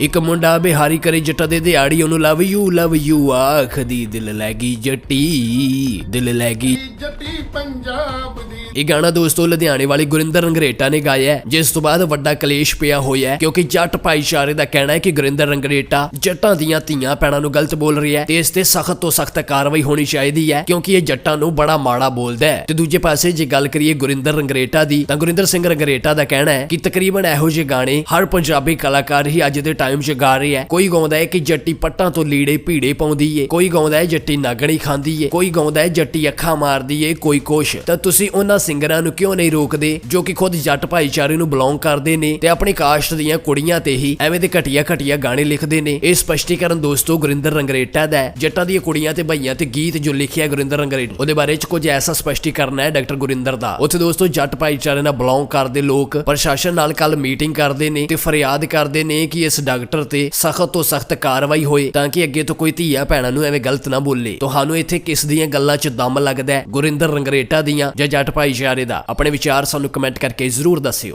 ਇੱਕ ਮੁੰਡਾ ਬਿਹਾਰੀ ਕਰੇ ਜੱਟਾਂ ਦੇ ਦਿਹਾੜੀ, ਉਹਨੂੰ ਲਵ ਯੂ ਲਵ ਯੂ ਆਖਦੀ, ਦਿਲ ਲੈ ਗਈ ਜੱਟੀ, ਦਿਲ ਲੱਗੀ ਜੱਟੀ ਪੰਜਾਬ ਦੀ ਇਹ ਗਾਣਾ ਦੋਸਤੋ ਲੁਧਿਆਣੇ ਵਾਲੇ ਗੁਰਿੰਦਰ ਰੰਗਰੇਟਾ ਨੇ ਗਾਇਆ ਜਿਸ ਤੋਂ ਬਾਅਦ ਵੱਡਾ ਕਲੇਸ਼ ਪਿਆ ਹੋਇਆ ਹੈ, ਕਿਉਂਕਿ ਜੱਟ ਭਾਈਚਾਰੇ ਦਾ ਕਹਿਣਾ ਹੈ ਕਿ ਗੁਰਿੰਦਰ ਰੰਗਰੇਟਾ ਜੱਟਾਂ ਦੀਆਂ ਧੀਆਂ ਪੈਣਾ ਨੂੰ ਗਲਤ ਬੋਲ ਰਿਹਾ ਹੈ ਤੇ ਇਸ ਤੇ ਸਖਤ ਤੋਂ ਸਖਤ ਕਾਰਵਾਈ ਹੋਣੀ ਚਾਹੀਦੀ ਹੈ, ਕਿਉਂਕਿ ਇਹ ਜੱਟਾਂ ਨੂੰ ਬੜਾ ਮਾੜਾ ਬੋਲਦਾ ਹੈ। ਤੇ ਦੂਜੇ ਪਾਸੇ ਜੇ ਗੱਲ ਕਰੀਏ ਗੁਰਿੰਦਰ ਰੰਗਰੇਟਾ ਦੀ, ਤਾਂ ਗੁਰਿੰਦਰ ਸਿੰਘ ਰੰਗਰੇਟਾ ਦਾ ਕਹਿਣਾ ਹੈ ਕਿ ਤਕਰੀਬਨ ਇਹੋ ਜਿਹੇ ਗਾਣੇ ਹਰ ਪੰਜਾਬੀ ਕਲਾਕਾਰ ਹੀ ਅੱਜ ਦੇ ਟਾਈਮ 'ਚ ਗਾ ਰਹੇ ਹੈ। ਕੋਈ ਗਾਉਂਦਾ ਹੈ ਕਿ ਜੱਟੀ ਪੱਟਾਂ ਤੋਂ ਲੀੜੇ ਭੀੜੇ ਪਾਉਂਦੀ ਏ, ਕੋਈ ਗਾਉਂਦਾ ਹੈ ਜੱਟੀ ਨਾਗਣੀ ਖਾਂਦੀ ਏ, ਕੋਈ ਗਾਉਂਦਾ ਹੈ ਜੱਟੀ ਅੱਖਾਂ ਮਾਰਦੀ ਏ, ਕੋਈ ਕੁਛ। ਤਾਂ ਤੁਸੀਂ ਉਹਨਾਂ ਸਿੰਗਰਾਂ ਨੂੰ ਕਿਉਂ ਨਹੀਂ ਰੋਕਦੇ? ਜੋ ਕਿ ਖੁਦ ਜੱਟ ਭਾਈਚਾਰੇ ਨੂੰ ਬਿਲੋਂਗ ਕਰਦੇ ਨੇ ਤੇ ਆਪਣੀ ਕਾਸਟ ਦੀਆਂ ਕੁੜੀਆਂ ਤੇ ਹੀ ਐਵੇਂ ਦੇ ਘਟੀਆ ਘਟੀਆ ਗਾਣੇ ਲਿਖਦੇ ਨੇ। ਇਹ ਸਪਸ਼ਟੀਕਰਨ ਦੋਸਤੋ ਗੁਰਿੰਦਰ ਰੰਗਰੇਟਾ ਦਾ ਜੱਟਾਂ ਦੀਆਂ ਕੁੜੀਆਂ ਤੇ ਭਈਆਂ ਤੇ ਗੀਤ ਜੋ ਲਿਖਿਆ ਗੁਰਿੰਦਰ ਰੰਗਰੇਟ। ਉਹਦੇ ਬਾਰੇ ਚ ਕੁਝ ਐਸਾ ਸਪਸ਼ਟੀਕਰਨ ਹੈ ਡਾਕਟਰ ਗੁਰਿੰਦਰ ਦਾ। ਉੱਥੇ ਦੋਸਤੋ ਜੱਟ ਭਾਈਚਾਰੇ ਨਾਲ ਬਿਲੋਂਗ ਕਰਦੇ ਲੋਕ ਪ੍ਰਸ਼ਾਸਨ ਨਾਲ ਕੱਲ ਮੀਟਿੰਗ ਕਰਦੇ ਨੇ ਤੇ ਫਰਿਆਦ ਕਰਦੇ ਨੇ ਕਿ ਇਸ ਡਾਕਟਰ ਤੇ ਸਖਤ ਤੋਂ ਸਖਤ ਕਾਰਵਾਈ ਹੋਏ ਤਾਂ ਕਿ ਅੱਗੇ ਤੋਂ ਕੋਈ ਧੀਆ ਭੈਣਾਂ ਨੂੰ ਐਵੇਂ ਗਲਤ ਨਾ ਬੋਲੇ। ਤੁਹਾਨੂੰ ਇੱਥੇ ਕਿਸ ਦੀਆਂ ਗੱਲਾਂ 'ਚ ਦਮ ਲੱਗਦਾ ਗੁਰਿੰਦਰ ਰੰਗਰੇਟਾ ਦੀਆਂ ਜਾਂ ਜੱਟ ਭਾਈ ਭਾਈਚਾਰੇ ਦਾ ਆਪਣੇ ਵਿਚਾਰ ਸਾਨੂੰ ਕਮੈਂਟ ਕਰਕੇ ਜ਼ਰੂਰ ਦੱਸਿਓ।